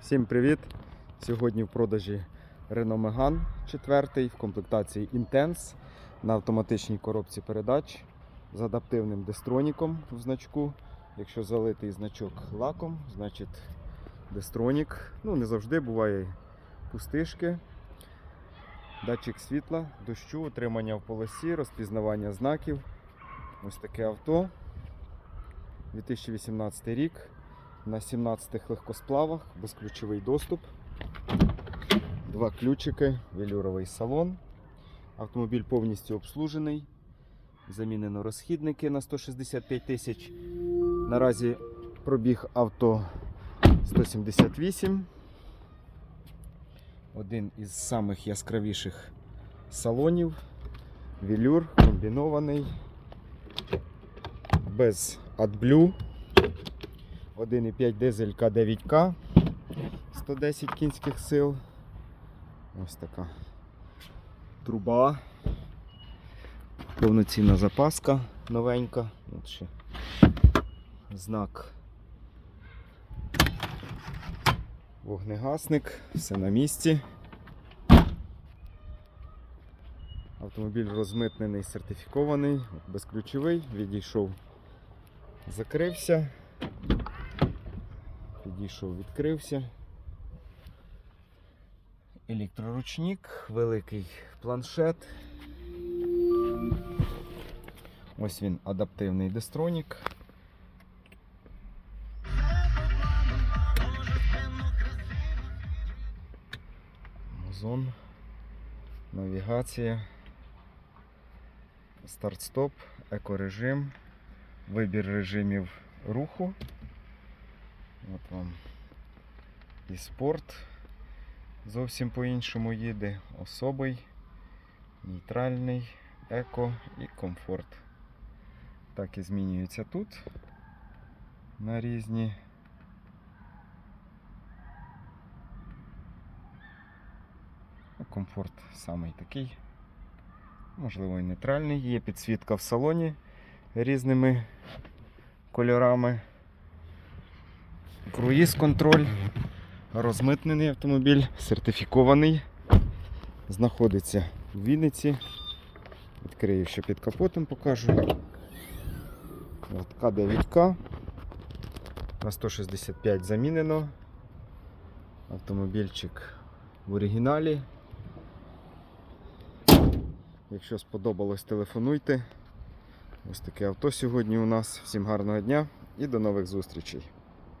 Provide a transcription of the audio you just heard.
Всім привіт! Сьогодні в продажі Renault Megane 4 в комплектації Intense на автоматичній коробці передач з адаптивним дестроніком в значку. Якщо залитий значок лаком, значить дестронік. Ну, не завжди буває пустишки. Датчик світла, дощу, утримання в полосі, розпізнавання знаків. Ось таке авто. 2018 рік на 17 легкосплавах, безключовий доступ, два ключики, велюровий салон. Автомобіль повністю обслужений. Замінено розхідники на 165 тисяч. Наразі пробіг авто 178. Один із самих яскравіших салонів. Велюр комбінований. Без AdBlue. 1,5 дизель К9К 110 кінських сил. Ось така труба. Повноцінна запаска новенька. От ще знак. Вогнегасник, все на місці. Автомобіль розмитнений, сертифікований, безключовий, відійшов, закрився. Підійшов, відкрився. Електроручник, великий планшет. Ось він адаптивний дестронік. Музон. Навігація. Старт-стоп, екорежим, вибір режимів руху. От вам і спорт зовсім по-іншому їде. Особий, нейтральний, еко і комфорт. Так і змінюється тут на різні. Ну, Комфорт самий такий. Можливо, і нейтральний. Є підсвітка в салоні різними кольорами. Круїз контроль, розмитнений автомобіль, сертифікований. Знаходиться в Вінниці. Відкрию ще під капотом, покажу. От К9К. На 165 замінено. Автомобільчик в оригіналі. Якщо сподобалось, телефонуйте. Ось таке авто сьогодні у нас. Всім гарного дня і до нових зустрічей.